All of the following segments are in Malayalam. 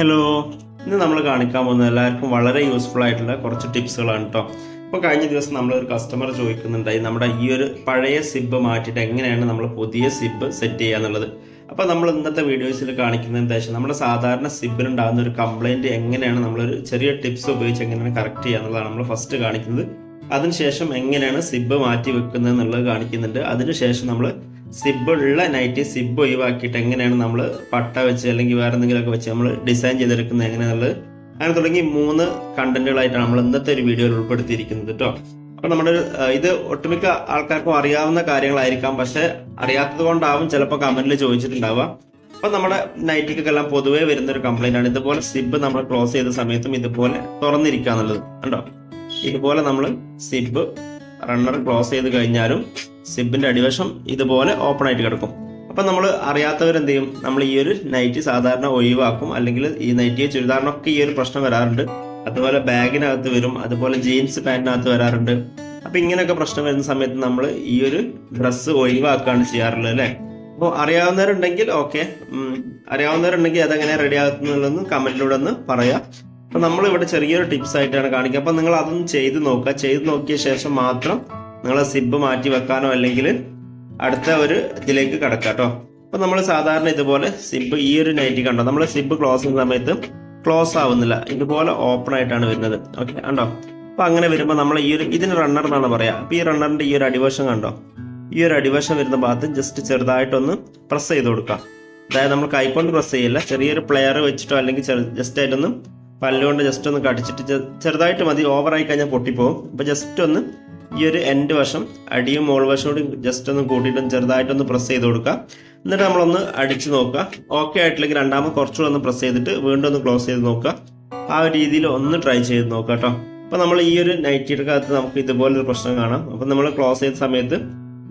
ഹലോ ഇന്ന് നമ്മൾ കാണിക്കാൻ പോകുന്നത് എല്ലാവർക്കും വളരെ യൂസ്ഫുൾ ആയിട്ടുള്ള കുറച്ച് ടിപ്സുകളാണ് കേട്ടോ ഇപ്പോൾ കഴിഞ്ഞ ദിവസം നമ്മളൊരു കസ്റ്റമർ ചോദിക്കുന്നുണ്ടായി നമ്മുടെ ഈ ഒരു പഴയ സിബ് മാറ്റിയിട്ട് എങ്ങനെയാണ് നമ്മൾ പുതിയ സിബ് സെറ്റ് ചെയ്യുക എന്നുള്ളത്? അപ്പോൾ നമ്മൾ ഇന്നത്തെ വീഡിയോസിൽ കാണിക്കുന്നതിന് ശേഷം നമ്മുടെ സാധാരണ സിബിനുണ്ടാകുന്ന ഒരു കംപ്ലൈന്റ് എങ്ങനെയാണ് നമ്മളൊരു ചെറിയ ടിപ്സ് ഉപയോഗിച്ച് എങ്ങനെയാണ് കറക്റ്റ് ചെയ്യുക എന്നുള്ളതാണ് നമ്മൾ ഫസ്റ്റ് കാണിക്കുന്നത്. അതിനുശേഷം എങ്ങനെയാണ് സിബ് മാറ്റി വെക്കുന്നത് എന്നുള്ളത് കാണിക്കുന്നുണ്ട്. അതിനുശേഷം നമ്മൾ സിബ് ഉള്ള നൈറ്റ് സിബ് ഒഴിവാക്കിയിട്ട് എങ്ങനെയാണ് നമ്മൾ പട്ട വെച്ച് അല്ലെങ്കിൽ വേറെ എന്തെങ്കിലുമൊക്കെ വെച്ച് നമ്മൾ ഡിസൈൻ ചെയ്തെടുക്കുന്നത് എങ്ങനെയാണുള്ളത് അങ്ങനെ തുടങ്ങി മൂന്ന് കണ്ടന്റുകളായിട്ടാണ് നമ്മൾ ഇന്നത്തെ ഒരു വീഡിയോയിൽ ഉൾപ്പെടുത്തിയിരിക്കുന്നത് കേട്ടോ അപ്പൊ നമ്മുടെ ഇത് ഒട്ടുമിക്ക ആൾക്കാർക്കും അറിയാവുന്ന കാര്യങ്ങളായിരിക്കാം. പക്ഷെ അറിയാത്തത് കൊണ്ടാവും ചിലപ്പോൾ കമന്റിൽ ചോദിച്ചിട്ടുണ്ടാവുക. അപ്പൊ നമ്മുടെ നൈറ്റിക്കെല്ലാം പൊതുവേ വരുന്ന ഒരു കംപ്ലൈന്റ് ആണ്. ഇതുപോലെ സിബ് നമ്മൾ ക്ലോസ് ചെയ്ത സമയത്തും ഇതുപോലെ തുറന്നിരിക്കുക എന്നുള്ളത് കണ്ടോ? ഇതുപോലെ നമ്മൾ സിബ് റണ്ണർ ക്ലോസ് ചെയ്ത് കഴിഞ്ഞാലും സിബിന്റെ അടിവശം ഇതുപോലെ ഓപ്പൺ ആയിട്ട് കിടക്കും. അപ്പൊ നമ്മൾ അറിയാത്തവരെന്ത് ചെയ്യും നമ്മൾ ഈ ഒരു നൈറ്റി സാധാരണ ഒഴിവാക്കും. അല്ലെങ്കിൽ ഈ നൈറ്റിയെ ചുരിദാറിനൊക്കെ ഈ ഒരു പ്രശ്നം വരാറുണ്ട്. അതുപോലെ ബാഗിനകത്ത് വരും. അതുപോലെ ജീൻസ് പാന്റിനകത്ത് വരാറുണ്ട്. അപ്പൊ ഇങ്ങനെയൊക്കെ പ്രശ്നം വരുന്ന സമയത്ത് നമ്മൾ ഈ ഒരു ഡ്രസ്സ് ഒഴിവാക്കുകയാണ് ചെയ്യാറുള്ളത് അല്ലേ? അപ്പോൾ അറിയാവുന്നവരുണ്ടെങ്കിൽ ഓക്കെ അറിയാവുന്നവരുണ്ടെങ്കിൽ അതെങ്ങനെ റെഡി ആകുന്നുള്ളതെന്ന് കമന്റിലൂടെ ഒന്ന് പറയാം. അപ്പൊ നമ്മൾ ഇവിടെ ചെറിയൊരു ടിപ്സ് ആയിട്ടാണ് കാണിക്കുക. അപ്പൊ നിങ്ങൾ അതൊന്ന് ചെയ്ത് നോക്കുക. ചെയ്ത് നോക്കിയ ശേഷം മാത്രം നിങ്ങൾ സിബ് മാറ്റി വെക്കാനോ അല്ലെങ്കിൽ അടുത്ത ഒരു ഇതിലേക്ക് കിടക്കാം കേട്ടോ അപ്പൊ നമ്മൾ സാധാരണ ഇതുപോലെ സിബ് ഈ ഒരു നൈറ്റി കണ്ടോ? നമ്മൾ സിബ് ക്ലോസ് ചെയ്യുന്ന സമയത്ത് ക്ലോസ് ആവുന്നില്ല. ഇതുപോലെ ഓപ്പൺ ആയിട്ടാണ് വരുന്നത്. ഓക്കെ കണ്ടോ? അപ്പൊ അങ്ങനെ വരുമ്പോൾ നമ്മൾ ഈ ഒരു ഇതിന് റണ്ണർ എന്നാണ് പറയാ. അപ്പൊ ഈ റണ്ണറിന്റെ ഈ ഒരു അടിവശം കണ്ടോ? ഈ ഒരു അടിവശം വരുന്ന ഭാഗത്ത് ജസ്റ്റ് ചെറുതായിട്ടൊന്ന് പ്രസ് ചെയ്ത് കൊടുക്കാം. അതായത് നമ്മൾ കൈക്കൊണ്ട് പ്രസ് ചെയ്യില്ല. ചെറിയൊരു പ്ലെയർ വെച്ചിട്ടോ അല്ലെങ്കിൽ ജസ്റ്റ് ആയിട്ടൊന്ന് പല്ലുകൊണ്ട് ജസ്റ്റ് ഒന്ന് കടിച്ചിട്ട് ചെറുതായിട്ട് മതി. ഓവറായി കഴിഞ്ഞാൽ പൊട്ടിപ്പോകും അപ്പൊ ജസ്റ്റ് ഒന്ന് ഈ ഒരു എൻഡ് വശം അടിയും മോൾ വശം ജസ്റ്റ് ഒന്ന് കൂട്ടിയിട്ട് ചെറുതായിട്ടൊന്ന് പ്രസ് ചെയ്ത് കൊടുക്കുക. എന്നിട്ട് നമ്മളൊന്ന് അടിച്ച് നോക്കുക. ഓക്കെ ആയിട്ടില്ലെങ്കിൽ രണ്ടാമത് കുറച്ചുകൂടെ ഒന്ന് പ്രസ് ചെയ്തിട്ട് വീണ്ടും ഒന്ന് ക്ലോസ് ചെയ്ത് നോക്കുക. ആ ഒരു രീതിയിൽ ഒന്ന് ട്രൈ ചെയ്ത് നോക്കുക കേട്ടോ. അപ്പം നമ്മൾ ഈ ഒരു നൈറ്റിയുടെ അകത്ത് നമുക്ക് ഇതുപോലൊരു പ്രശ്നം കാണാം. അപ്പോൾ നമ്മൾ ക്ലോസ് ചെയ്ത സമയത്ത്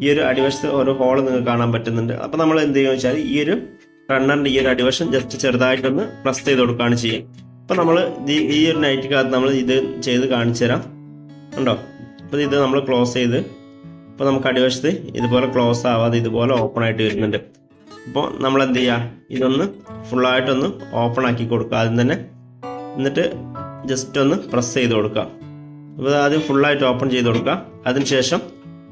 ഈ ഒരു അടിവശത്ത് ഓരോ ഹോൾ നിങ്ങൾക്ക് കാണാൻ പറ്റുന്നുണ്ട്. അപ്പോൾ നമ്മൾ എന്ത് ചെയ്യുക വെച്ചാൽ ഈ ഒരു റണ്ണറിന്റെ ഈ ഒരു അടിവശം ജസ്റ്റ് ചെറുതായിട്ടൊന്ന് പ്രസ് ചെയ്ത് കൊടുക്കുകയാണ് ചെയ്യുക. അപ്പോൾ നമ്മൾ ഈ ഒരു നൈറ്റിക്കകത്ത് നമ്മൾ ഇത് ചെയ്ത് കാണിച്ചു തരാം ഉണ്ടോ അപ്പോൾ ഇത് നമ്മൾ ക്ലോസ് ചെയ്ത് അപ്പോൾ നമുക്ക് അടിവശത്ത് ഇതുപോലെ ക്ലോസ് ആവാതെ ഇതുപോലെ ഓപ്പൺ ആയിട്ട് വരുന്നുണ്ട്. അപ്പോൾ നമ്മൾ എന്ത് ചെയ്യുക? ഇതൊന്ന് ഫുള്ളായിട്ടൊന്ന് ഓപ്പൺ ആക്കി കൊടുക്കുക. ആദ്യം തന്നെ എന്നിട്ട് ജസ്റ്റ് ഒന്ന് പ്രസ് ചെയ്ത് കൊടുക്കുക. അപ്പോൾ ആദ്യം ഫുള്ളായിട്ട് ഓപ്പൺ ചെയ്ത് കൊടുക്കുക. അതിനുശേഷം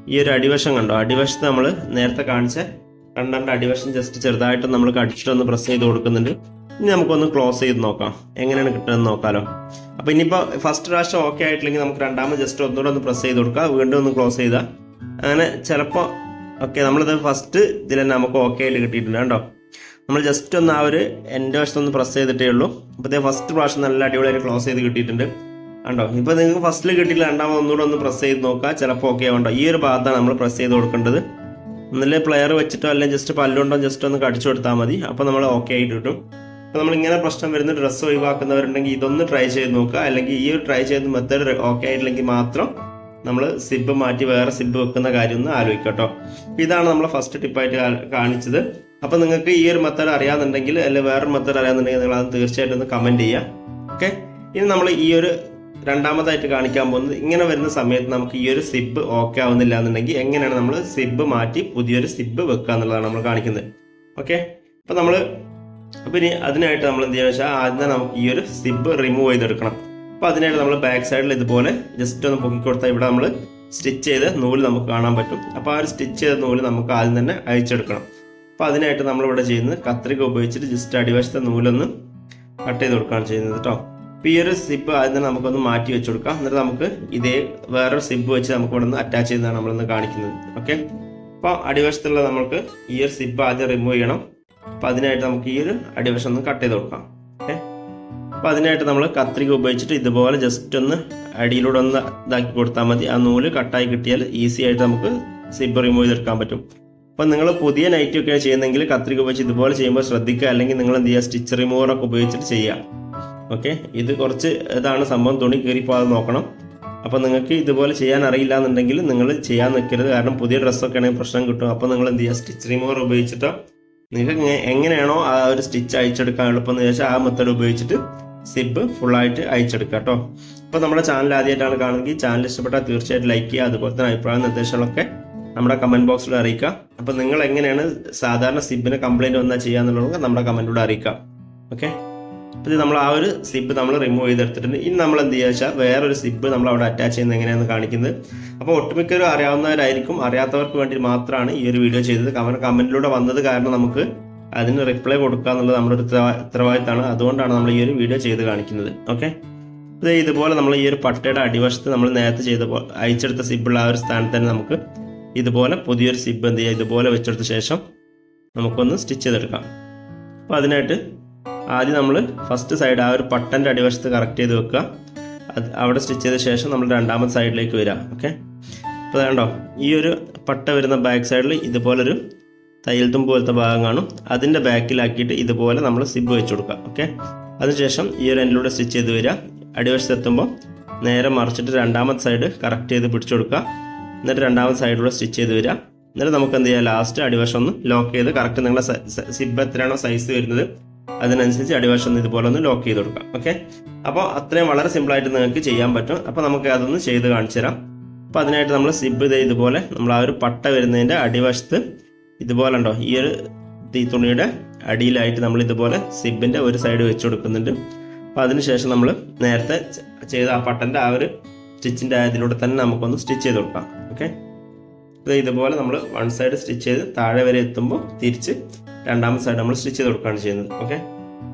ഈ ഒരു അടിവശം കണ്ടോ? അടിവശത്ത് നമ്മൾ നേരത്തെ കാണിച്ച കണ്ടന്റെ അടിവശം ജസ്റ്റ് ചെറുതായിട്ട് നമ്മൾ കടിച്ചിട്ടൊന്ന് പ്രസ് ചെയ്ത് കൊടുക്കുന്നുണ്ട്. ഇനി നമുക്കൊന്ന് ക്ലോസ് ചെയ്ത് നോക്കാം. എങ്ങനെയാണ് കിട്ടുന്നത് നോക്കാലോ. അപ്പൊ ഇനിയിപ്പോ ഫസ്റ്റ് പ്രാവശ്യം ഓക്കെ ആയിട്ടില്ലെങ്കിൽ നമുക്ക് രണ്ടാമത് ജസ്റ്റ് ഒന്നുകൂടെ ഒന്ന് പ്രസ് ചെയ്ത് കൊടുക്കുക. വീണ്ടും ഒന്ന് ക്ലോസ് ചെയ്താൽ അങ്ങനെ ചിലപ്പോൾ ഓക്കെ നമ്മളിത് ഫസ്റ്റ് ഇതിൽ തന്നെ നമുക്ക് ഓക്കെ ആയിട്ട് കിട്ടിയിട്ടുണ്ട് കേട്ടോ നമ്മൾ ജസ്റ്റ് ഒന്ന് ആ ഒരു എന്റെ വശത്ത് ഒന്ന് പ്രസ് ചെയ്തിട്ടേ ഉള്ളൂ. അപ്പോൾ ഫസ്റ്റ് പ്രാവശ്യം നല്ല അടിപൊളിയായിട്ട് ക്ലോസ് ചെയ്ത് കിട്ടിയിട്ടുണ്ട്. കണ്ടോ? ഇപ്പോൾ നിങ്ങൾക്ക് ഫസ്റ്റിൽ കിട്ടിയില്ല രണ്ടാമത് ഒന്നുകൂടെ ഒന്ന് പ്രസ് ചെയ്ത് നോക്കുക. ചിലപ്പോൾ ഓക്കെ ആവണ്ടോ. ഈ ഒരു ഭാഗത്താണ് നമ്മൾ പ്രസ് ചെയ്ത് കൊടുക്കേണ്ടത്. ഒന്നില്ലേ പ്ലെയർ വെച്ചിട്ടോ അല്ലെങ്കിൽ ജസ്റ്റ് പല്ലുണ്ടോ ജസ്റ്റ് ഒന്ന് കടിച്ചു കൊടുത്താൽ മതി. അപ്പോൾ നമ്മൾ ഓക്കെ ആയിട്ട് കിട്ടും. അപ്പോൾ നമ്മൾ ഇങ്ങനെ പ്രശ്നം വരുന്ന ഡ്രസ്സ് ഒഴിവാക്കുന്നവരുണ്ടെങ്കിൽ ഇതൊന്ന് ട്രൈ ചെയ്ത് നോക്കുക. അല്ലെങ്കിൽ ഈ ഒരു ട്രൈ ചെയ്ത മെത്തേഡ് ഓക്കെ ആയിട്ടില്ലെങ്കിൽ മാത്രം നമ്മൾ സിബ് മാറ്റി വേറെ സിബ് വെക്കുന്ന കാര്യം ഒന്ന് ആലോചിക്കട്ടോ ഇതാണ് നമ്മൾ ഫസ്റ്റ് ടിപ്പായിട്ട് കാണിച്ചത്. അപ്പോൾ നിങ്ങൾക്ക് ഈ ഒരു മെത്തേഡ് അറിയാന്നുണ്ടെങ്കിൽ അല്ലെങ്കിൽ വേറൊരു മെത്തേഡ് അറിയാന്നുണ്ടെങ്കിൽ നിങ്ങൾ അത് തീർച്ചയായിട്ടും ഒന്ന് കമന്റ് ചെയ്യുക. ഓക്കെ ഇനി നമ്മൾ ഈ ഒരു രണ്ടാമതായിട്ട് കാണിക്കാൻ പോകുന്നത് ഇങ്ങനെ വരുന്ന സമയത്ത് നമുക്ക് ഈ ഒരു സിബ് ഓക്കെ ആവുന്നില്ല എന്നുണ്ടെങ്കിൽ എങ്ങനെയാണ് നമ്മൾ സിബ് മാറ്റി പുതിയൊരു സിബ് വെക്കുക എന്നുള്ളതാണ് നമ്മൾ കാണിക്കുന്നത്. ഓക്കെ അപ്പോൾ നമ്മൾ അപ്പോൾ ഇനി അതിനായിട്ട് നമ്മൾ എന്ത് ചെയ്യുക വെച്ചാൽ ആദ്യം നമുക്ക് ഈ ഒരു സിബ് റിമൂവ് ചെയ്തെടുക്കണം. അപ്പോൾ അതിനായിട്ട് നമ്മൾ ബാക്ക് സൈഡിൽ ഇതുപോലെ ജസ്റ്റ് ഒന്ന് പൊക്കി കൊടുത്താൽ ഇവിടെ നമ്മൾ സ്റ്റിച്ച് ചെയ്ത് നൂൽ നമുക്ക് കാണാൻ പറ്റും. അപ്പോൾ ആ ഒരു സ്റ്റിച്ച് ചെയ്ത നൂൽ നമുക്ക് ആദ്യം തന്നെ അഴിച്ചെടുക്കണം. അപ്പോൾ അതിനായിട്ട് നമ്മൾ ഇവിടെ ചെയ്യുന്നത് കത്രിക ഉപയോഗിച്ചിട്ട് ജസ്റ്റ് അടിവശത്തെ നൂലൊന്ന് കട്ട് ചെയ്ത് കൊടുക്കുകയാണ് ചെയ്യുന്നത് കേട്ടോ അപ്പോൾ ഈ ഒരു സിബ് ആദ്യം തന്നെ നമുക്കൊന്ന് മാറ്റി വെച്ച് കൊടുക്കാം. എന്നിട്ട് നമുക്ക് ഇതേ വേറൊരു സിബ് വെച്ച് നമുക്ക് ഇവിടെ നിന്ന് അറ്റാച്ച് ചെയ്താണ് നമ്മളിന്ന് കാണിക്കുന്നത്. ഓക്കെ അപ്പോൾ അടിവശത്തുള്ള നമുക്ക് ഈ ഒരു സിബ് ആദ്യം റിമൂവ് ചെയ്യണം. അപ്പോൾ അതിനായിട്ട് നമുക്ക് ഈ ഒരു അടിവശം ഒന്ന് കട്ട് ചെയ്ത് കൊടുക്കാം. ഓക്കെ? അപ്പോൾ അതിനായിട്ട് നമ്മൾ കത്രിക ഉപയോഗിച്ചിട്ട് ഇതുപോലെ ജസ്റ്റ് ഒന്ന് അടിയിലൂടെ ഒന്ന് ഇതാക്കി കൊടുത്താൽ മതി. ആ നൂൽ കട്ടായി കിട്ടിയാൽ ഈസി ആയിട്ട് നമുക്ക് സിബ് റിമൂവ് ചെയ്തെടുക്കാൻ പറ്റും. അപ്പൊ നിങ്ങൾ പുതിയ നൈറ്റി ഒക്കെ ചെയ്യുന്നെങ്കിൽ കത്രിക ഉപയോഗിച്ച് ഇതുപോലെ ചെയ്യുമ്പോൾ ശ്രദ്ധിക്കുക. അല്ലെങ്കിൽ നിങ്ങൾ എന്ത് ചെയ്യുക? സ്റ്റിച്ച് റിമൂവറൊക്കെ ഉപയോഗിച്ചിട്ട് ചെയ്യുക. ഓക്കെ? ഇത് കുറച്ച് ഇതാണ് സംഭവം. തുണി കീറിപ്പോകാതെ നോക്കണം. അപ്പോൾ നിങ്ങൾക്ക് ഇതുപോലെ ചെയ്യാൻ അറിയില്ല എന്നുണ്ടെങ്കിൽ നിങ്ങൾ ചെയ്യാൻ നിൽക്കരുത്. കാരണം പുതിയ ഡ്രസ്സൊക്കെ ആണെങ്കിൽ പ്രശ്നം കിട്ടും. അപ്പോൾ നിങ്ങൾ എന്ത് ചെയ്യുക? സ്റ്റിച്ച് റിമൂവർ ഉപയോഗിച്ചിട്ടോ നിങ്ങൾക്ക് എങ്ങനെയാണോ ആ ഒരു സ്റ്റിച്ച് അയച്ചെടുക്കാൻ എളുപ്പം എന്ന് വെച്ചാൽ ആ മെത്തേഡ് ഉപയോഗിച്ചിട്ട് സിബ് ഫുള്ളായിട്ട് അയച്ചെടുക്കുക കേട്ടോ. അപ്പോൾ നമ്മുടെ ചാനൽ ആദ്യമായിട്ടാണ് കാണുമെങ്കിൽ ചാനൽ ഇഷ്ടപ്പെട്ടാൽ തീർച്ചയായിട്ടും ലൈക്ക് ചെയ്യുക. അതുപോലെ തന്നെ അഭിപ്രായ നിർദ്ദേശങ്ങളൊക്കെ നമ്മുടെ കമന്റ് ബോക്സിൽ അറിയിക്കുക. അപ്പോൾ നിങ്ങൾ എങ്ങനെയാണ് സാധാരണ സിബിന് കംപ്ലൈന്റ് വന്നാൽ ചെയ്യാന്നുള്ളത് നമ്മുടെ കമന്റിലൂടെ അറിയിക്കാം. ഓക്കെ ഇത് നമ്മൾ ആ ഒരു സിബ് നമ്മൾ റിമൂവ് ചെയ്തെടുത്തിട്ടുണ്ട്. ഇനി നമ്മൾ എന്ത് ചെയ്യാ വെച്ചാൽ വേറൊരു സിബ് നമ്മൾ അവിടെ അറ്റാച്ച് ചെയ്യുന്നത് എങ്ങനെയാണെന്ന് കാണിക്കുന്നത്. അപ്പോൾ ഒട്ടുമിക്കവരും അറിയാവുന്നവരായിരിക്കും. അറിയാത്തവർക്ക് വേണ്ടി മാത്രമാണ് ഈ ഒരു വീഡിയോ ചെയ്തത്. കമന്റ് കമന്റിലൂടെ വന്നത് കാരണം നമുക്ക് അതിന് റിപ്ലൈ കൊടുക്കുക എന്നുള്ളത് നമ്മുടെ ഒരു ഉത്തരവാദിത്തമാണ്. അതുകൊണ്ടാണ് നമ്മൾ ഈ ഒരു വീഡിയോ ചെയ്ത് കാണിക്കുന്നത്. ഓക്കെ ഇത് ഇതുപോലെ നമ്മൾ ഈ ഒരു പട്ടയുടെ അടിവശത്ത് നമ്മൾ നേരത്തെ ചെയ്ത അയച്ചെടുത്ത സിബുള്ള ആ ഒരു സ്ഥാനത്ത് തന്നെ നമുക്ക് ഇതുപോലെ പുതിയൊരു സിബ് എന്ത് ചെയ്യുക ഇതുപോലെ വെച്ചെടുത്ത ശേഷം നമുക്കൊന്ന് സ്റ്റിച്ച് ചെയ്തെടുക്കാം. അപ്പോൾ അതിനായിട്ട് ആദ്യം നമ്മൾ ഫസ്റ്റ് സൈഡ് ആ ഒരു പട്ടന്റെ അടിവശത്ത് കറക്റ്റ് ചെയ്ത് വെക്കുക. അത് അവിടെ സ്റ്റിച്ച് ചെയ്ത ശേഷം നമ്മൾ രണ്ടാമത്തെ സൈഡിലേക്ക് വരാം ഓക്കെ അപ്പോൾ കണ്ടോ ഈ ഒരു പട്ട വരുന്ന ബാക്ക് സൈഡിൽ ഇതുപോലൊരു തയ്യൽത്തും പോലത്തെ ഭാഗം കാണും. അതിന്റെ ബാക്കിലാക്കിയിട്ട് ഇതുപോലെ നമ്മൾ സിബ് വെച്ച് കൊടുക്കുക ഓക്കെ അതിനുശേഷം ഈ ഒരു എൻഡിലൂടെ സ്റ്റിച്ച് ചെയ്ത് വരിക. അടിവശത്ത് എത്തുമ്പോൾ നേരെ മറിച്ചിട്ട് രണ്ടാമത്തെ സൈഡ് കറക്റ്റ് ചെയ്ത് പിടിച്ചു കൊടുക്കുക. എന്നിട്ട് രണ്ടാമത്തെ സൈഡിലൂടെ സ്റ്റിച്ച് ചെയ്ത് വരിക. എന്നിട്ട് നമുക്ക് എന്ത് ചെയ്യാം ലാസ്റ്റ് അടിവശം ഒന്ന് ലോക്ക് ചെയ്ത് കറക്റ്റ് നിങ്ങളുടെ സിബ് എത്രയാണോ സൈസ് വരുന്നത് അതിനനുസരിച്ച് അടിവശം ഇതുപോലെ ഒന്ന് ലോക്ക് ചെയ്ത് കൊടുക്കാം. ഓക്കെ അപ്പോൾ അത്രയും വളരെ സിമ്പിളായിട്ട് നിങ്ങൾക്ക് ചെയ്യാൻ പറ്റും. അപ്പോൾ നമുക്ക് അതൊന്ന് ചെയ്ത് കാണിച്ചു തരാം. അപ്പോൾ അതിനായിട്ട് നമ്മൾ സിബ് ചെയ്ത് ഇതുപോലെ നമ്മൾ ആ ഒരു പട്ട വരുന്നതിന്റെ അടിവശത്ത് ഇതുപോലെ ഉണ്ടോ? ഈ ഒരു തീ തുണിയുടെ അടിയിലായിട്ട് നമ്മൾ ഇതുപോലെ സിബിന്റെ ഒരു സൈഡ് വെച്ച് കൊടുക്കുന്നുണ്ട്. അപ്പോൾ അതിനുശേഷം നമ്മൾ നേരത്തെ ചെയ്ത ആ പട്ടന്റെ ആ ഒരു സ്റ്റിച്ചിന്റെ ആയതിലൂടെ തന്നെ നമുക്കൊന്ന് സ്റ്റിച്ച് ചെയ്ത് കൊടുക്കാം. ഓക്കെ ഇതുപോലെ നമ്മൾ വൺ സൈഡ് സ്റ്റിച്ച് ചെയ്ത് താഴെ വരെ എത്തുമ്പോൾ തിരിച്ച് രണ്ടാമത്തെ സൈഡ് നമ്മൾ സ്റ്റിച്ച് ചെയ്ത് കൊടുക്കുകയാണ് ചെയ്യുന്നത്. ഓക്കെ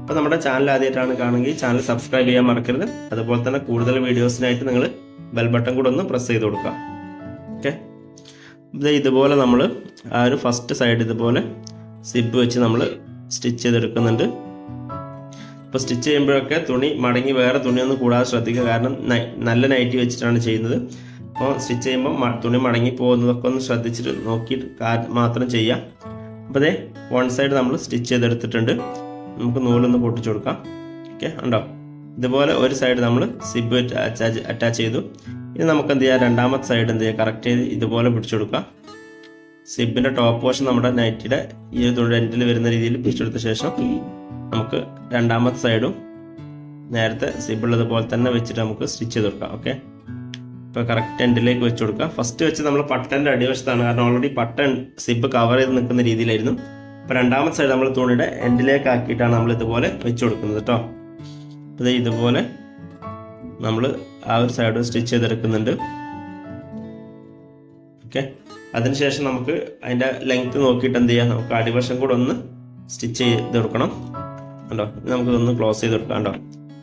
അപ്പോൾ നമ്മുടെ ചാനൽ ആദ്യമായിട്ടാണ് കാണുമെങ്കിൽ ചാനൽ സബ്സ്ക്രൈബ് ചെയ്യാൻ മറക്കരുത്. അതുപോലെ തന്നെ കൂടുതൽ വീഡിയോസിനായിട്ട് നിങ്ങൾ ബെൽ ബട്ടൺ കൂടെ ഒന്ന് പ്രസ് ചെയ്ത് കൊടുക്കുക. ഓക്കെ ഇത് ഇതുപോലെ നമ്മൾ ആ ഒരു ഫസ്റ്റ് സൈഡ് ഇതുപോലെ സിബ് വെച്ച് നമ്മൾ സ്റ്റിച്ച് ചെയ്തെടുക്കുന്നുണ്ട്. ഇപ്പോൾ സ്റ്റിച്ച് ചെയ്യുമ്പോഴൊക്കെ തുണി മടങ്ങി വേറെ തുണിയൊന്നും കൂടാതെ ശ്രദ്ധിക്കുക. കാരണം നല്ല നൈറ്റി വെച്ചിട്ടാണ് ചെയ്യുന്നത്. അപ്പോൾ സ്റ്റിച്ച് ചെയ്യുമ്പോൾ തുണി മടങ്ങി പോകുന്നതൊക്കെ ഒന്ന് ശ്രദ്ധിച്ചിട്ട് നോക്കിയിട്ട് മാത്രം ചെയ്യാം അപ്പോൾ അതേ വൺ സൈഡ് നമ്മൾ സ്റ്റിച്ച് ചെയ്തെടുത്തിട്ടുണ്ട്. നമുക്ക് നൂലൊന്ന് പൊട്ടിച്ചു കൊടുക്കാം. ഓക്കെ ഉണ്ടോ ഇതുപോലെ ഒരു സൈഡ് നമ്മൾ സിബ് അറ്റാച്ച് അറ്റാച്ച് ചെയ്തു. ഇനി നമുക്ക് എന്ത് ചെയ്യാം? രണ്ടാമത്തെ സൈഡ് എന്ത് ചെയ്യാം? കറക്റ്റ് ചെയ്ത് ഇതുപോലെ പിടിച്ചു കൊടുക്കാം. സിബിന്റെ ടോപ്പ് പോർഷൻ നമ്മുടെ നൈറ്റിയുടെ ഈ ഒരു എൻഡിൽ വരുന്ന രീതിയിൽ പിടിച്ചെടുത്ത ശേഷം നമുക്ക് രണ്ടാമത്തെ സൈഡും നേരത്തെ സിബുള്ളത് പോലെ തന്നെ വെച്ചിട്ട് നമുക്ക് സ്റ്റിച്ച് ചെയ്ത് കൊടുക്കാം. ഓക്കെ ഇപ്പോൾ കറക്റ്റ് എൻഡിലേക്ക് വെച്ച് കൊടുക്കുക ഫസ്റ്റ് വെച്ച് നമ്മൾ പട്ടന്റെ അടിവശത്താണ് കാരണം ഓൾറെഡി പട്ടൻ സിബ് കവർ ചെയ്ത് നിൽക്കുന്ന രീതിയിലായിരുന്നു. അപ്പോൾ രണ്ടാമത്തെ സൈഡ് നമ്മൾ തുണിയുടെ എൻഡിലേക്ക് ആക്കിയിട്ടാണ് നമ്മൾ ഇതുപോലെ വെച്ച് കൊടുക്കുന്നത് കേട്ടോ അപ്പോൾ ഇതുപോലെ നമ്മൾ ആ ഒരു സൈഡ് സ്റ്റിച്ച് ചെയ്തെടുക്കുന്നുണ്ട്. ഓക്കെ അതിനുശേഷം നമുക്ക് അതിന്റെ ലെങ്ത് നോക്കിയിട്ട് എന്ത് ചെയ്യാം? നമുക്ക് അടിവശം കൂടെ ഒന്ന് സ്റ്റിച്ച് ചെയ്ത് കൊടുക്കണം. കണ്ടോ? ഇത് നമുക്ക് ഇതൊന്ന് ക്ലോസ് ചെയ്ത് കൊടുക്കാം കണ്ടോ?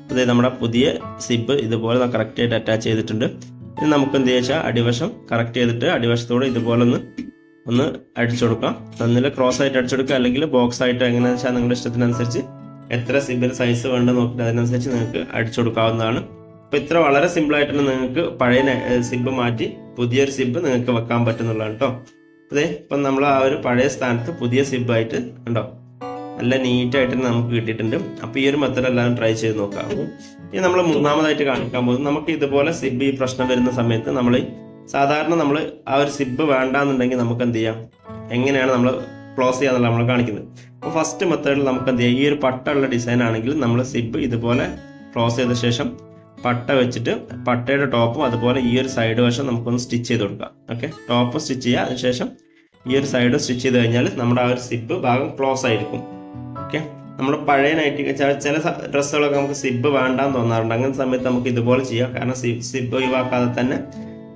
അതായത് നമ്മുടെ പുതിയ സിബ് ഇതുപോലെ കറക്റ്റ് ആയിട്ട് അറ്റാച്ച് ചെയ്തിട്ടുണ്ട്. ഇനി നമുക്ക് എന്ത് ചെയ്യാ അടിവശം കറക്റ്റ് ചെയ്തിട്ട് അടിവശത്തോടെ ഇതുപോലെ ഒന്ന് ഒന്ന് അടിച്ചു കൊടുക്കാം. ഒന്നിൽ ക്രോസ് ആയിട്ട് അടിച്ചെടുക്കുക അല്ലെങ്കിൽ ബോക്സ് ആയിട്ട് എങ്ങനെയാണെന്ന് വെച്ചാൽ നിങ്ങളുടെ ഇഷ്ടത്തിനനുസരിച്ച് എത്ര സിമ്പിൾ സൈസ് വേണ്ട നോക്കിയിട്ട് അതിനനുസരിച്ച് നിങ്ങൾക്ക് അടിച്ചു കൊടുക്കാവുന്നതാണ്. അപ്പോൾ ഇത്ര വളരെ സിമ്പിൾ ആയിട്ട് നിങ്ങൾക്ക് പഴയ സിബ് മാറ്റി പുതിയൊരു സിബ് നിങ്ങൾക്ക് വെക്കാൻ പറ്റുന്നുള്ളതാണ് കേട്ടോ അതെ ഇപ്പം നമ്മൾ ആ ഒരു പഴയ സ്ഥാനത്ത് പുതിയ സിബായിട്ട് ഉണ്ടോ നല്ല നീറ്റായിട്ട് നമുക്ക് കിട്ടിയിട്ടുണ്ട്. അപ്പോൾ ഈ ഒരു മെത്തഡ് എല്ലാവരും ട്രൈ ചെയ്ത് നോക്കാം. ഇനി നമ്മൾ മൂന്നാമതായിട്ട് കാണിക്കാൻ പോകുന്നത് നമുക്ക് ഇതുപോലെ സിബ് ഈ പ്രശ്നം വരുന്ന സമയത്ത് നമ്മൾ സാധാരണ നമ്മൾ ആ ഒരു സിബ് വേണ്ടാന്നുണ്ടെങ്കിൽ നമുക്ക് എന്ത് ചെയ്യാം? എങ്ങനെയാണ് നമ്മൾ ക്ലോസ് ചെയ്യാന്നുള്ള നമ്മൾ കാണിക്കുന്നത്. അപ്പോൾ ഫസ്റ്റ് മെത്തേഡിൽ നമുക്ക് എന്ത് ചെയ്യാം? ഈ ഒരു പട്ട ഉള്ള ഡിസൈൻ ആണെങ്കിൽ നമ്മൾ സിബ് ഇതുപോലെ ക്ലോസ് ചെയ്ത ശേഷം പട്ട വെച്ചിട്ട് പട്ടയുടെ ടോപ്പും അതുപോലെ ഈ ഒരു സൈഡ് വശം നമുക്കൊന്ന് സ്റ്റിച്ച് ചെയ്ത് കൊടുക്കാം. ഓക്കെ ടോപ്പ് സ്റ്റിച്ച് ചെയ്യുക അതിനുശേഷം ഈ ഒരു സൈഡ് സ്റ്റിച്ച് ചെയ്ത് കഴിഞ്ഞാൽ നമ്മുടെ ആ ഒരു സിബ് ഭാഗം ക്ലോസ് ആയിരിക്കും. ഓക്കെ. നമ്മൾ പഴയ നൈറ്റി ചില ചില ഡ്രസ്സുകളൊക്കെ നമുക്ക് സിബ് വേണ്ടാന്ന് തോന്നാറുണ്ട്. അങ്ങനെ സമയത്ത് നമുക്ക് ഇതുപോലെ ചെയ്യാം. കാരണം സിബ് ഒഴിവാക്കാതെ തന്നെ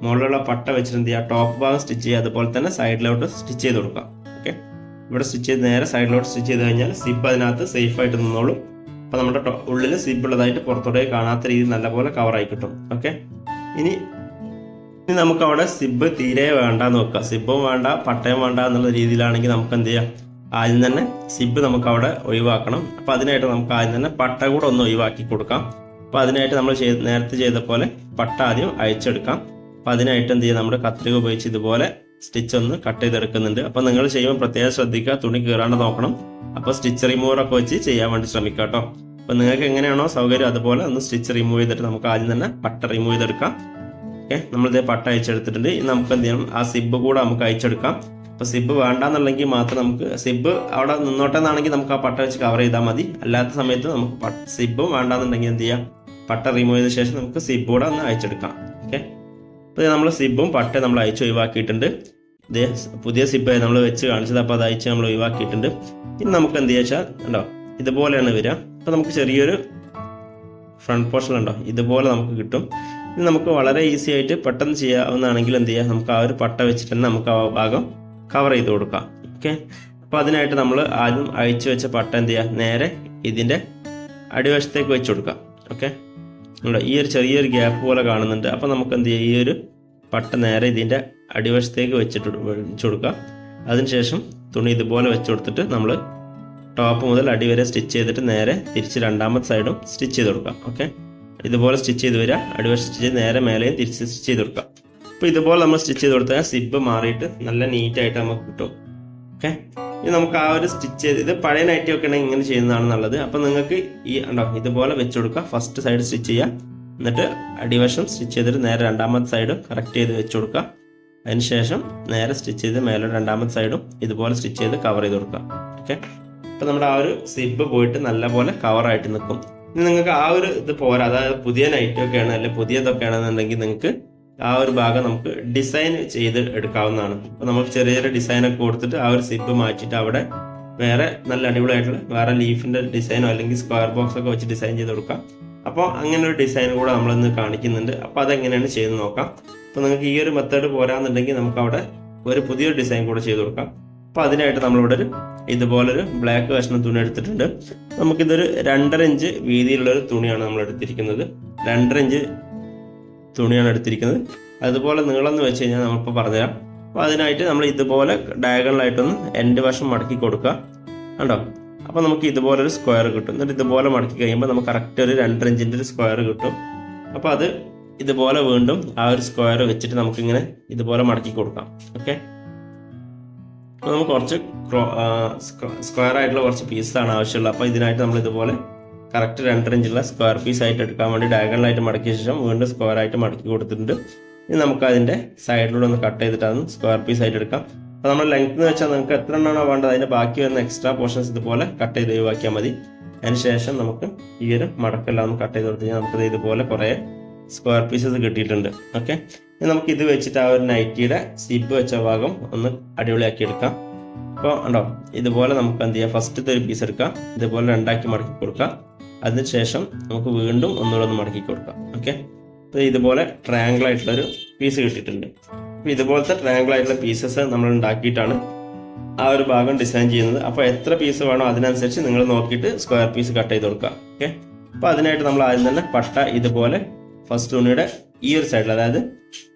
മുകളിലുള്ള പട്ട വെച്ചിട്ട് ചെയ്യുക ടോപ്പ് ഭാഗം സ്റ്റിച്ച് ചെയ്യുക അതുപോലെ തന്നെ സൈഡിലോട്ട് സ്റ്റിച്ച് ചെയ്ത് കൊടുക്കാം. ഓക്കെ. ഇവിടെ സ്റ്റിച്ച് ചെയ്ത് നേരെ സൈഡിലോട്ട് സ്റ്റിച്ച് ചെയ്ത് കഴിഞ്ഞാൽ സിബ് അതിനകത്ത് സേഫ് ആയിട്ട് നിന്നോളും. അപ്പോൾ നമ്മുടെ ഉള്ളിൽ സിബ് ഉള്ളതായിട്ട് പുറത്തോട്ടേക്ക് കാണാത്ത രീതിയിൽ നല്ലപോലെ കവറായി കിട്ടും. ഓക്കെ. ഇനി ഇനി നമുക്ക് അവിടെ സിബ് തീരെ വേണ്ട നോക്കുക സിബും വേണ്ട പട്ടയം വേണ്ട എന്നുള്ള രീതിയിലാണെങ്കിൽ നമുക്ക് എന്ത് ചെയ്യാം? ആദ്യം തന്നെ സിബ് നമുക്ക് അവിടെ ഒഴിവാക്കണം. അപ്പോൾ അതിനായിട്ട് നമുക്ക് ആദ്യം തന്നെ പട്ട കൂടെ ഒന്ന് ഒഴിവാക്കി കൊടുക്കാം. അപ്പോൾ അതിനായിട്ട് നമ്മൾ ചെയ്ത് നേരത്തെ ചെയ്ത പോലെ പട്ട ആദ്യം അയച്ചെടുക്കാം അപ്പോൾ അതിനായിട്ട് എന്ത് ചെയ്യുക നമ്മുടെ കത്രിക ഉപയോഗിച്ച് ഇതുപോലെ സ്റ്റിച്ച് ഒന്ന് കട്ട് ചെയ്തെടുക്കുന്നുണ്ട്. അപ്പോൾ നിങ്ങൾ ചെയ്യുമ്പോൾ പ്രത്യേകം ശ്രദ്ധിക്കുക തുണി കീറാണ്ട് നോക്കണം. അപ്പോൾ സ്റ്റിച്ച് റിമൂവർ ഒക്കെ വെച്ച് ചെയ്യാൻ വേണ്ടി ശ്രമിക്കുക കേട്ടോ. അപ്പോൾ നിങ്ങൾക്ക് എങ്ങനെയാണോ സൗകര്യം അതുപോലെ ഒന്ന് സ്റ്റിച്ച് റിമൂവ് ചെയ്തിട്ട് നമുക്ക് ആദ്യം തന്നെ പട്ട റിമൂവ് ചെയ്തെടുക്കാം. ഓക്കെ നമ്മളിത് പട്ട അയച്ചെടുത്തിട്ടുണ്ട് നമുക്ക് എന്ത് ചെയ്യണം ആ സിബ് കൂടെ നമുക്ക് അയച്ചെടുക്കാം അപ്പോൾ സിബ് വേണ്ടാന്നുണ്ടെങ്കിൽ മാത്രം നമുക്ക് സിബ് അവിടെ നിന്നോട്ടെ എന്നാണെങ്കിൽ നമുക്ക് ആ പട്ട വെച്ച് കവർ ചെയ്താൽ മതി. അല്ലാത്ത സമയത്ത് നമുക്ക് സിബും വേണ്ടാന്നുണ്ടെങ്കിൽ എന്ത് ചെയ്യാം? പട്ട റിമൂവ് ചെയ്ത ശേഷം നമുക്ക് സിബ് കൂടെ ഒന്ന് അയച്ചെടുക്കാം. ഓക്കെ അപ്പോൾ നമ്മൾ സിബും പട്ട നമ്മൾ അയച്ച് ഒഴിവാക്കിയിട്ടുണ്ട്. ഇത് പുതിയ സിബ് നമ്മൾ വെച്ച് കാണിച്ചത് അപ്പോൾ അത് അയച്ച് നമ്മൾ ഒഴിവാക്കിയിട്ടുണ്ട്. ഇനി നമുക്ക് എന്ത് ചെയ്യാച്ചാൽ ഉണ്ടോ ഇതുപോലെയാണ് വരിക. അപ്പോൾ നമുക്ക് ചെറിയൊരു ഫ്രണ്ട് പോർഷൻ ഉണ്ടോ? ഇതുപോലെ നമുക്ക് കിട്ടും. ഇത് നമുക്ക് വളരെ ഈസി ആയിട്ട് പെട്ടെന്ന് ചെയ്യാവുന്നതാണെങ്കിൽ എന്ത് ചെയ്യാം? നമുക്ക് ആ ഒരു പട്ട വെച്ചിട്ട് തന്നെ നമുക്ക് ആ ഭാഗം കവർ ചെയ്ത് കൊടുക്കാം. ഓക്കെ അപ്പോൾ അതിനായിട്ട് നമ്മൾ ആദ്യം അഴിച്ചു വെച്ച പട്ട എന്ത് ചെയ്യുക നേരെ ഇതിന്റെ അടിവശത്തേക്ക് വെച്ച് കൊടുക്കാം. ഓക്കെ നമ്മുടെ ഈ ഒരു ചെറിയൊരു ഗ്യാപ്പ് പോലെ കാണുന്നുണ്ട്. അപ്പോൾ നമുക്ക് എന്ത് ചെയ്യാം? ഈ ഒരു പട്ട നേരെ ഇതിന്റെ അടിവശത്തേക്ക് വെച്ചിട്ട് വെച്ച് കൊടുക്കുക അതിനുശേഷം തുണി ഇതുപോലെ വെച്ച് കൊടുത്തിട്ട് നമ്മൾ ടോപ്പ് മുതൽ അടി വരെ സ്റ്റിച്ച് ചെയ്തിട്ട് നേരെ തിരിച്ച് രണ്ടാമത്തെ സൈഡും സ്റ്റിച്ച് ചെയ്ത് കൊടുക്കാം. ഓക്കെ ഇതുപോലെ സ്റ്റിച്ച് ചെയ്ത് വരിക. അടിവശം സ്റ്റിച്ച് ചെയ്ത് നേരെ മേലെയും തിരിച്ച് സ്റ്റിച്ച് ചെയ്ത് കൊടുക്കാം. അപ്പോൾ ഇതുപോലെ നമ്മൾ സ്റ്റിച്ച് ചെയ്ത് കൊടുത്താൽ സിബ് മാറിയിട്ട് നല്ല നീറ്റായിട്ട് നമുക്ക് കിട്ടും. ഓക്കെ ഇനി നമുക്ക് ആ ഒരു സ്റ്റിച്ച് ചെയ്ത് ഇത് പഴയ നൈറ്റി ഒക്കെ ആണെങ്കിൽ ഇങ്ങനെ ചെയ്യുന്നതാണ് നല്ലത്. അപ്പോൾ നിങ്ങൾക്ക് ഈ ഉണ്ടോ ഇതുപോലെ വെച്ച് കൊടുക്കുക. ഫസ്റ്റ് സൈഡ് സ്റ്റിച്ച് ചെയ്യുക. എന്നിട്ട് അടിവശം സ്റ്റിച്ച് ചെയ്തിട്ട് നേരെ രണ്ടാമത്തെ സൈഡും കറക്റ്റ് ചെയ്ത് വെച്ച് കൊടുക്കുക. അതിനുശേഷം നേരെ സ്റ്റിച്ച് ചെയ്ത് മേലെ രണ്ടാമത്തെ സൈഡും ഇതുപോലെ സ്റ്റിച്ച് ചെയ്ത് കവർ ചെയ്ത് കൊടുക്കുക. ഓക്കെ അപ്പോൾ നമ്മുടെ ആ ഒരു സിബ് പോയിട്ട് നല്ലപോലെ കവറായിട്ട് നിൽക്കും. ഇനി നിങ്ങൾക്ക് ആ ഒരു ഇത് പോരാ. അതായത് പുതിയ നൈറ്റ് ഒക്കെയാണ് അല്ലെങ്കിൽ പുതിയതൊക്കെ ആണെന്നുണ്ടെങ്കിൽ നിങ്ങൾക്ക് ആ ഒരു ഭാഗം നമുക്ക് ഡിസൈൻ ചെയ്ത് എടുക്കാവുന്നതാണ്. അപ്പോൾ നമുക്ക് ചെറിയ ചെറിയ ഡിസൈനൊക്കെ കൊടുത്തിട്ട് ആ ഒരു സിപ്പ് മാറ്റിയിട്ട് അവിടെ വേറെ നല്ല അടിപൊളിയായിട്ടുള്ള വേറെ ലീഫിന്റെ ഡിസൈനോ അല്ലെങ്കിൽ സ്ക്വയർ ബോക്സ് ഒക്കെ വെച്ച് ഡിസൈൻ ചെയ്ത് കൊടുക്കാം. അപ്പോൾ അങ്ങനെ ഒരു ഡിസൈൻ കൂടെ നമ്മളിന്ന് കാണിക്കുന്നുണ്ട്. അപ്പോൾ അതെങ്ങനെയാണ് ചെയ്ത് നോക്കാം. അപ്പോൾ നിങ്ങൾക്ക് ഈ ഒരു മെത്തേഡ് പോരാന്നുണ്ടെങ്കിൽ നമുക്ക് അവിടെ ഒരു പുതിയൊരു ഡിസൈൻ കൂടെ ചെയ്ത് കൊടുക്കാം. അപ്പോൾ അതിനായിട്ട് നമ്മളിവിടെ ഒരു ഇതുപോലൊരു ബ്ലാക്ക് കഷ്ണം തുണി എടുത്തിട്ടുണ്ട്. നമുക്കിതൊരു രണ്ടര ഇഞ്ച് വീതിയിലുള്ളൊരു തുണിയാണ് നമ്മൾ എടുത്തിരിക്കുന്നത്. രണ്ടര ഇഞ്ച് തുണിയാണ് എടുത്തിരിക്കുന്നത്. അതുപോലെ നീളം എന്ന് വെച്ച് കഴിഞ്ഞാൽ നമ്മളിപ്പോൾ പറഞ്ഞുതരാം. അപ്പോൾ അതിനായിട്ട് നമ്മൾ ഇതുപോലെ ഡയഗണലായിട്ടൊന്ന് എന്റെ വശം മടക്കി കൊടുക്കുക. കണ്ടോ? അപ്പോൾ നമുക്ക് ഇതുപോലെ ഒരു സ്ക്വയർ കിട്ടും. എന്നിട്ട് ഇതുപോലെ മടക്കി കഴിയുമ്പോൾ നമുക്ക് കറക്റ്റ് ഒരു രണ്ടര ഇഞ്ചിന്റെ ഒരു സ്ക്വയർ കിട്ടും. അപ്പോൾ അത് ഇതുപോലെ വീണ്ടും ആ ഒരു സ്ക്വയർ വെച്ചിട്ട് നമുക്കിങ്ങനെ ഇതുപോലെ മടക്കി കൊടുക്കാം. ഓക്കെ? അപ്പോൾ നമുക്ക് കുറച്ച് സ്ക്വയർ ആയിട്ടുള്ള കുറച്ച് പീസാണ് ആവശ്യമുള്ളത്. അപ്പോൾ ഇതിനായിട്ട് നമ്മൾ ഇതുപോലെ കറക്റ്റ് രണ്ടര ഇഞ്ചുള്ള സ്ക്വയർ പീസ് ആയിട്ട് എടുക്കാൻ വേണ്ടി ഡയഗണലായിട്ട് മടക്കിയ ശേഷം വീണ്ടും സ്ക്വയർ ആയിട്ട് മടക്കി കൊടുത്തിട്ടുണ്ട്. ഇനി നമുക്ക് അതിന്റെ സൈഡിലൂടെ ഒന്ന് കട്ട് ചെയ്തിട്ട് അതൊന്ന് സ്ക്വയർ പീസ് ആയിട്ട് എടുക്കാം. അപ്പോൾ നമ്മൾ ലെങ്ത് എന്ന് വെച്ചാൽ നിങ്ങൾക്ക് എത്ര എണ്ണമാണോ വേണ്ടത് അതിന്റെ ബാക്കി വരുന്ന എക്സ്ട്രാ പോർഷൻസ് ഇതുപോലെ കട്ട് ചെയ്ത് ഒഴിവാക്കിയാൽ മതി. അതിനുശേഷം നമുക്ക് ഈ ഒരു മടക്കെല്ലാം ഒന്ന് കട്ട് ചെയ്ത് കൊടുത്തു കഴിഞ്ഞാൽ നമുക്ക് ഇതുപോലെ കുറേ സ്ക്വയർ പീസസ് കിട്ടിയിട്ടുണ്ട്. ഓക്കെ ഇനി നമുക്ക് ഇത് വെച്ചിട്ട് ആ ഒരു നൈറ്റിയുടെ സിബ് വെച്ച ഭാഗം ഒന്ന് അടിപൊളിയാക്കി എടുക്കാം. അപ്പോൾ ഉണ്ടോ ഇതുപോലെ നമുക്ക് എന്ത് ചെയ്യാം? ഫസ്റ്റത്തെ ഒരു പീസ് എടുക്കാം. ഇതുപോലെ രണ്ടാക്കി മടക്കി കൊടുക്കാം. അതിനുശേഷം നമുക്ക് വീണ്ടും ഒന്നുകൂടെ ഒന്ന് മടക്കി കൊടുക്കാം. ഓക്കെ അപ്പോൾ ഇതുപോലെ ട്രയാങ്കിൾ ആയിട്ടുള്ളൊരു പീസ് കിട്ടിയിട്ടുണ്ട്. അപ്പോൾ ഇതുപോലത്തെ ട്രയാങ്കിൾ ആയിട്ടുള്ള പീസസ് നമ്മൾ ഉണ്ടാക്കിയിട്ടാണ് ആ ഒരു ഭാഗം ഡിസൈൻ ചെയ്യുന്നത്. അപ്പോൾ എത്ര പീസ് വേണോ അതിനനുസരിച്ച് നിങ്ങൾ നോക്കിയിട്ട് സ്ക്വയർ പീസ് കട്ട് ചെയ്ത് കൊടുക്കുക. ഓക്കെ അപ്പോൾ അതിനായിട്ട് നമ്മൾ ആദ്യം തന്നെ പട്ട ഇതുപോലെ ഫസ്റ്റ് തുണിയുടെ ഈ ഒരു സൈഡിൽ അതായത്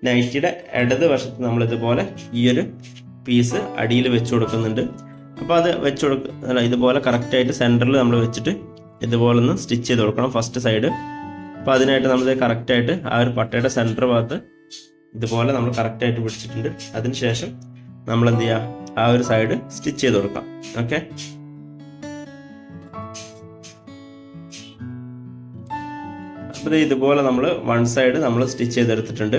നൈറ്റിയുടെ ഇടത് വശത്ത് നമ്മൾ ഇതുപോലെ ഈ ഒരു പീസ് അടിയിൽ വെച്ച് കൊടുക്കുന്നുണ്ട്. അപ്പോൾ അത് വെച്ച് കൊടുക്ക അല്ല ഇതുപോലെ കറക്റ്റായിട്ട് സെന്ററിൽ നമ്മൾ വെച്ചിട്ട് ഇതുപോലെ ഒന്ന് സ്റ്റിച്ച് ചെയ്ത് കൊടുക്കണം ഫസ്റ്റ് സൈഡ് അപ്പോൾ അതിനായിട്ട് നമ്മൾ കറക്റ്റായിട്ട് ആ ഒരു പട്ടയുടെ സെന്റർ ഭാഗത്ത് ഇതുപോലെ നമ്മൾ കറക്റ്റായിട്ട് പിടിച്ചിട്ടുണ്ട്. അതിനുശേഷം നമ്മൾ എന്ത് ചെയ്യുക ആ ഒരു സൈഡ് സ്റ്റിച്ച് ചെയ്ത് കൊടുക്കാം. ഓക്കെ അപ്പോൾ ഇതുപോലെ നമ്മൾ വൺ സൈഡ് നമ്മൾ സ്റ്റിച്ച് ചെയ്തെടുത്തിട്ടുണ്ട്.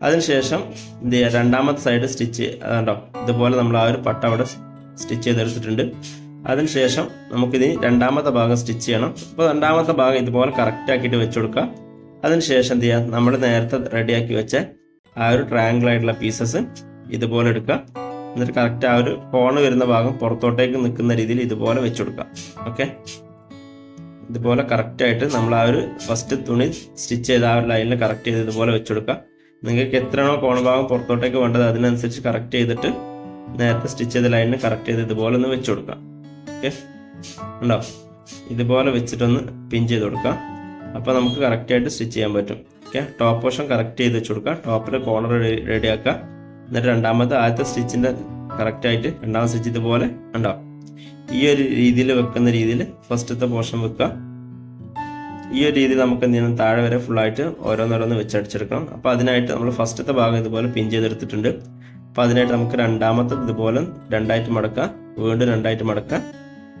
അതിനുശേഷം എന്ത് ചെയ്യുക രണ്ടാമത്തെ സൈഡ് സ്റ്റിച്ച് അതുണ്ടോ ഇതുപോലെ നമ്മൾ ആ ഒരു പട്ട അവിടെ സ്റ്റിച്ച് ചെയ്തെടുത്തിട്ടുണ്ട്. അതിനുശേഷം നമുക്കിത് രണ്ടാമത്തെ ഭാഗം സ്റ്റിച്ച് ചെയ്യണം. അപ്പോൾ രണ്ടാമത്തെ ഭാഗം ഇതുപോലെ കറക്റ്റ് ആക്കിയിട്ട് വെച്ച് കൊടുക്കുക. അതിനുശേഷം എന്ത് ചെയ്യുക? നമ്മൾ നേരത്തെ റെഡിയാക്കി വെച്ച ആ ഒരു ട്രയാങ്കിൾ ആയിട്ടുള്ള പീസസ് ഇതുപോലെ എടുക്കുക. എന്നിട്ട് കറക്റ്റ് ആ ഒരു കോണ് വരുന്ന ഭാഗം പുറത്തോട്ടേക്ക് നിൽക്കുന്ന രീതിയിൽ ഇതുപോലെ വെച്ച് കൊടുക്കുക. ഓക്കെ ഇതുപോലെ കറക്റ്റായിട്ട് നമ്മൾ ആ ഒരു ഫസ്റ്റ് തുണി സ്റ്റിച്ച് ചെയ്ത ആ ഒരു ലൈനിൽ കറക്റ്റ് ചെയ്ത് ഇതുപോലെ വെച്ച് കൊടുക്കുക. നിങ്ങൾക്ക് എത്രയാണോ കോണഭാഗം പുറത്തോട്ടേക്ക് വേണ്ടത് അതിനനുസരിച്ച് കറക്റ്റ് ചെയ്തിട്ട് നേരത്തെ സ്റ്റിച്ച് ചെയ്ത ലൈനിന് കറക്റ്റ് ചെയ്ത് ഇതുപോലെ ഒന്ന് വെച്ച് കൊടുക്കുക. ഓക്കെ ഉണ്ടോ? ഇതുപോലെ വെച്ചിട്ടൊന്ന് പിൻ ചെയ്ത് കൊടുക്കാം. അപ്പോൾ നമുക്ക് കറക്റ്റായിട്ട് സ്റ്റിച്ച് ചെയ്യാൻ പറ്റും. ഓക്കെ ടോപ്പ് പോർഷൻ കറക്റ്റ് ചെയ്ത് വെച്ച് കൊടുക്കുക ടോപ്പിൽ കോർണർ റെഡി ആക്കുക എന്നിട്ട് രണ്ടാമത്തെ ആദ്യത്തെ സ്റ്റിച്ചിന്റെ കറക്റ്റായിട്ട് രണ്ടാമത്തെ സ്റ്റിച്ച് ഇതുപോലെ ഉണ്ടാവും ഈ ഒരു രീതിയിൽ വെക്കുന്ന രീതിയിൽ ഫസ്റ്റത്തെ പോർഷൻ വെക്കുക. ഈ ഒരു രീതിയിൽ നമുക്ക് എന്ത് ചെയ്യണം? താഴെ വരെ ഫുള്ളായിട്ട് ഓരോന്നോരോന്ന് വെച്ചടിച്ചെടുക്കണം. അപ്പോൾ അതിനായിട്ട് നമ്മൾ ഫസ്റ്റത്തെ ഭാഗം ഇതുപോലെ പിൻ ചെയ്തെടുത്തിട്ടുണ്ട്. അപ്പോൾ അതിനായിട്ട് നമുക്ക് രണ്ടാമത്തെ ഇതുപോലെ രണ്ടായിട്ട് മടക്കുക. വീണ്ടും രണ്ടായിട്ട് മടക്കുക.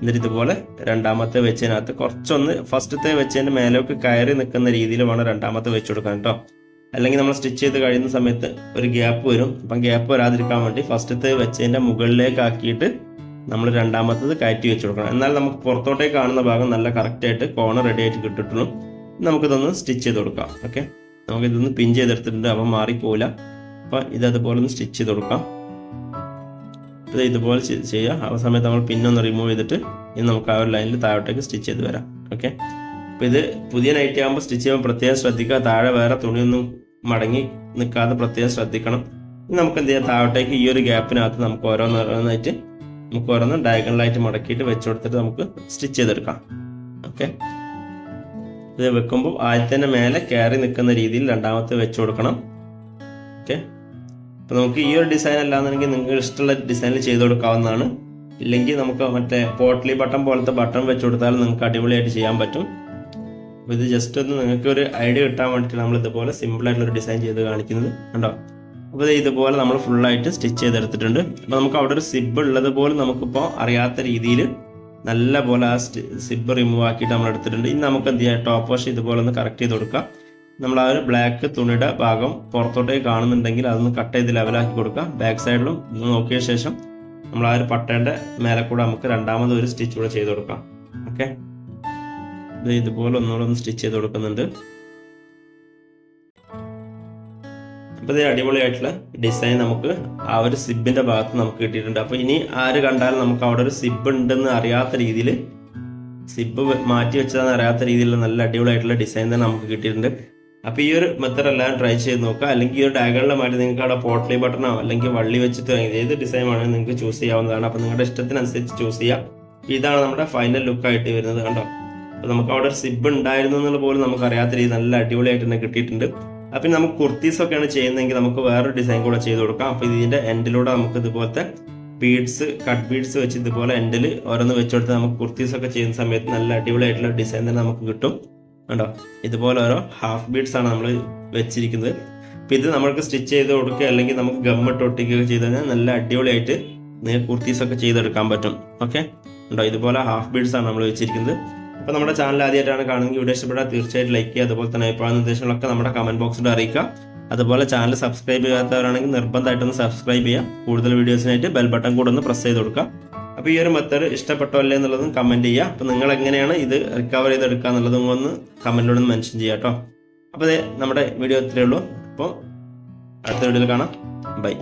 എന്നിട്ട് ഇതുപോലെ രണ്ടാമത്തെ വെച്ചതിനകത്ത് കുറച്ചൊന്ന് ഫസ്റ്റത്തെ വെച്ചതിന്റെ മേലേക്ക് കയറി നിൽക്കുന്ന രീതിയിൽ വേണം രണ്ടാമത്തെ വെച്ച് കൊടുക്കാൻ കേട്ടോ. അല്ലെങ്കിൽ നമ്മൾ സ്റ്റിച്ച് ചെയ്ത് കഴിയുന്ന സമയത്ത് ഒരു ഗ്യാപ്പ് വരും. അപ്പം ഗ്യാപ്പ് വരാതിരിക്കാൻ വേണ്ടി ഫസ്റ്റത്തെ വെച്ചതിന്റെ മുകളിലേക്ക് ആക്കിയിട്ട് നമ്മൾ രണ്ടാമത്തത് കയറ്റി വെച്ച് കൊടുക്കണം. എന്നാൽ നമുക്ക് പുറത്തോട്ടേക്ക് കാണുന്ന ഭാഗം നല്ല കറക്റ്റായിട്ട് കോണർ റെഡി ആയിട്ട് കിട്ടിട്ടുള്ളൂ നമുക്കിതൊന്ന് സ്റ്റിച്ച് ചെയ്ത് കൊടുക്കാം. ഓക്കെ നമുക്കിതൊന്ന് പിൻ ചെയ്തെടുത്തിട്ടുണ്ട്. അപ്പം മാറിപ്പോവില്ല. അപ്പം ഇതതുപോലെ ഒന്ന് സ്റ്റിച്ച് ചെയ്ത് കൊടുക്കാം. ഇത് ഇതുപോലെ ചെയ്യുക. ആ സമയത്ത് നമ്മൾ പിന്നൊന്ന് റിമൂവ് ചെയ്തിട്ട് ഇനി നമുക്ക് ആ ഒരു ലൈനിൽ താഴോട്ടേക്ക് സ്റ്റിച്ച് ചെയ്ത് വരാം. ഓക്കെ അപ്പോൾ ഇത് പുതിയ നൈറ്റ് ആകുമ്പോൾ സ്റ്റിച്ച് ചെയ്യുമ്പോൾ പ്രത്യേകം ശ്രദ്ധിക്കുക. താഴെ വേറെ തുണിയൊന്നും മടങ്ങി നിൽക്കാതെ പ്രത്യേകം ശ്രദ്ധിക്കണം. ഇനി നമുക്ക് എന്ത് ചെയ്യാം? താഴോട്ടേക്ക് ഈ ഒരു ഗ്യാപ്പിനകത്ത് നമുക്ക് ഓരോന്നോരോന്നായിട്ട് നമുക്ക് ഓരോന്ന് ഡയഗണലായിട്ട് മടക്കിയിട്ട് വെച്ച് കൊടുത്തിട്ട് നമുക്ക് സ്റ്റിച്ച് ചെയ്തെടുക്കാം. ഓക്കെ ഇത് വെക്കുമ്പോൾ ആദ്യത്തെ മേലെ കയറി നിൽക്കുന്ന രീതിയിൽ രണ്ടാമത്തെ വെച്ച് കൊടുക്കണം. ഓക്കെ അപ്പോൾ നമുക്ക് ഈ ഒരു ഡിസൈൻ അല്ലാന്നുണ്ടെങ്കിൽ നിങ്ങൾക്ക് ഇഷ്ടമുള്ള ഡിസൈനിൽ ചെയ്ത് കൊടുക്കാവുന്നതാണ്. ഇല്ലെങ്കിൽ നമുക്ക് മറ്റേ പോട്ട്ലി ബട്ടൺ പോലത്തെ ബട്ടൺ വെച്ച് കൊടുത്താൽ നിങ്ങൾക്ക് അടിപൊളിയായിട്ട് ചെയ്യാൻ പറ്റും. അപ്പോൾ ഇത് ജസ്റ്റ് ഒന്ന് നിങ്ങൾക്ക് ഒരു ഐഡിയ കിട്ടാൻ വേണ്ടിയിട്ട് നമ്മൾ ഇതുപോലെ സിമ്പിൾ ആയിട്ടുള്ള ഒരു ഡിസൈൻ ചെയ്ത് കാണിക്കുന്നത്. കണ്ടോ? അപ്പോൾ ഇത് ഇതുപോലെ നമ്മൾ ഫുൾ ആയിട്ട് സ്റ്റിച്ച് ചെയ്തെടുത്തിട്ടുണ്ട്. അപ്പോൾ നമുക്ക് അവിടെ ഒരു സിബ് ഉള്ളത് പോലും നമുക്കിപ്പോൾ അറിയാത്ത രീതിയിൽ നല്ല പോലെ ആ സിബ് റിമൂവ് ആക്കിയിട്ട് നമ്മൾ എടുത്തിട്ടുണ്ട്. ഇനി നമുക്ക് എന്ത് ചെയ്യാം? ടോപ്പ് വാഷ് ഇതുപോലെ ഒന്ന് കറക്റ്റ് ചെയ്ത് കൊടുക്കാം. നമ്മൾ ആ ഒരു ബ്ലാക്ക് തുണിയുടെ ഭാഗം പുറത്തോട്ടേക്ക് കാണുന്നുണ്ടെങ്കിൽ അതൊന്ന് കട്ട് ചെയ്ത് ലെവലാക്കി കൊടുക്കുക. ബാക്ക് സൈഡിലും നോക്കിയ ശേഷം നമ്മൾ ആ ഒരു പട്ടേന്റെ മേലെ കൂടെ നമുക്ക് രണ്ടാമത് ഒരു സ്റ്റിച്ച് കൂടെ ചെയ്ത് കൊടുക്കാം. ഓക്കെ ഇത് ഇതുപോലെ ഒന്നുകൂടെ ഒന്ന് സ്റ്റിച്ച് ചെയ്ത് കൊടുക്കുന്നുണ്ട്. അപ്പോൾ ഇത് അടിപൊളിയായിട്ടുള്ള ഡിസൈൻ നമുക്ക് ആ ഒരു സിബിന്റെ ഭാഗത്ത് നമുക്ക് കിട്ടിയിട്ടുണ്ട്. അപ്പോൾ ഇനി ആര് കണ്ടാലും നമുക്ക് അവിടെ ഒരു സിബ് ഉണ്ടെന്ന് അറിയാത്ത രീതിയിൽ സിബ് മാറ്റി വെച്ചതെന്ന് അറിയാത്ത രീതിയിലുള്ള നല്ല അടിപൊളിയായിട്ടുള്ള ഡിസൈൻ തന്നെ നമുക്ക് കിട്ടിയിട്ടുണ്ട്. അപ്പോൾ ഈ ഒരു മെത്തഡ് എല്ലാം ട്രൈ ചെയ്ത് നോക്കുക. അല്ലെങ്കിൽ ഈ ഒരു ഡയഗണലിൽ മാറ്റി നിങ്ങൾക്ക് അവിടെ പോട്ട്ലി ബട്ടണോ അല്ലെങ്കിൽ വള്ളി വെച്ചിട്ടോ ഏത് ഡിസൈൻ വേണമെങ്കിൽ നിങ്ങൾക്ക് ചൂസ് ചെയ്യാവുന്നതാണ്. അപ്പോൾ നിങ്ങളുടെ ഇഷ്ടത്തിനനുസരിച്ച് ചൂസ് ചെയ്യാം. ഇതാണ് നമ്മുടെ ഫൈനൽ ലുക്ക് ആയിട്ട് വരുന്നത് കണ്ടോ? അപ്പോൾ നമുക്ക് അവിടെ സിബ് ഉണ്ടായിരുന്നു എന്നുള്ള പോലും നമുക്ക് അറിയാത്ത രീതി നല്ല അടിപൊളിയായിട്ട് തന്നെ കിട്ടിയിട്ടുണ്ട്. അപ്പൊ നമുക്ക് കുർത്തീസ് ഒക്കെയാണ് ചെയ്യുന്നതെങ്കിൽ നമുക്ക് വേറൊരു ഡിസൈൻ കൂടെ ചെയ്ത് കൊടുക്കാം. അപ്പോൾ ഇതിന്റെ എൻഡിലൂടെ നമുക്ക് ഇതുപോലത്തെ ബീഡ്സ് കട്ട് ബീഡ്സ് വെച്ച് ഇതുപോലെ എൻഡിൽ ഓരോന്ന് വെച്ചുകൊടുത്ത് നമുക്ക് കുർത്തീസ് ഒക്കെ ചെയ്യുന്ന സമയത്ത് നല്ല അടിപൊളിയായിട്ടുള്ള ഡിസൈൻ തന്നെ നമുക്ക് കിട്ടും. കണ്ടോ? ഇതുപോലെ ഓരോ ഹാഫ് ബീഡ്സ് ആണ് നമ്മൾ വെച്ചിരിക്കുന്നത്. അപ്പം ഇത് നമ്മൾക്ക് സ്റ്റിച്ച് ചെയ്ത് കൊടുക്കുക അല്ലെങ്കിൽ നമുക്ക് ഗമ്മിട്ട് ഒട്ടിക്കുകയോ ചെയ്ത് കഴിഞ്ഞാൽ നല്ല അടിപൊളിയായിട്ട് നിങ്ങൾക്ക് കുർത്തീസൊക്കെ ചെയ്തെടുക്കാൻ പറ്റും. ഓക്കെ ഉണ്ടോ ഇതുപോലെ ഹാഫ് ബീഡ്സ് ആണ് നമ്മൾ വെച്ചിരിക്കുന്നത്. അപ്പോൾ നമ്മുടെ ചാനൽ ആദ്യമായിട്ടാണ് കാണുന്നത്. വീഡിയോ ഇഷ്ടപ്പെട്ടാൽ തീർച്ചയായിട്ടും ലൈക്ക് ചെയ്യുക. അതുപോലെ തന്നെ അഭിപ്രായ നിർദ്ദേശങ്ങളൊക്കെ നമ്മുടെ കമന്റ് ബോക്സിൽ അറിയിക്കുക. അതുപോലെ ചാനൽ സബ്സ്ക്രൈബ് ചെയ്യാത്തവരാണെങ്കിൽ നിർബന്ധമായിട്ടൊന്ന് സബ്സ്ക്രൈബ് ചെയ്യുക. കൂടുതൽ വീഡിയോസിനായിട്ട് ബെൽ ബട്ടൺ കൂടെ ഒന്ന് പ്രസ് ചെയ്ത് കൊടുക്കുക. അപ്പോൾ ഈ ഒരു മെത്തേഡ് ഇഷ്ടപ്പെട്ടോ അല്ലേ എന്നുള്ളതും കമന്റ് ചെയ്യുക അപ്പോൾ നിങ്ങൾ എങ്ങനെയാണ് ഇത് റിക്കവർ ചെയ്തെടുക്കുക എന്നുള്ളതും ഒന്ന് കമന്റിലൂടെ മെൻഷൻ ചെയ്യുക കേട്ടോ അപ്പോൾ നമ്മുടെ വീഡിയോ ഇത്രയേ ഉള്ളൂ. അപ്പോൾ അടുത്ത വീഡിയോയിൽ കാണാം. ബൈ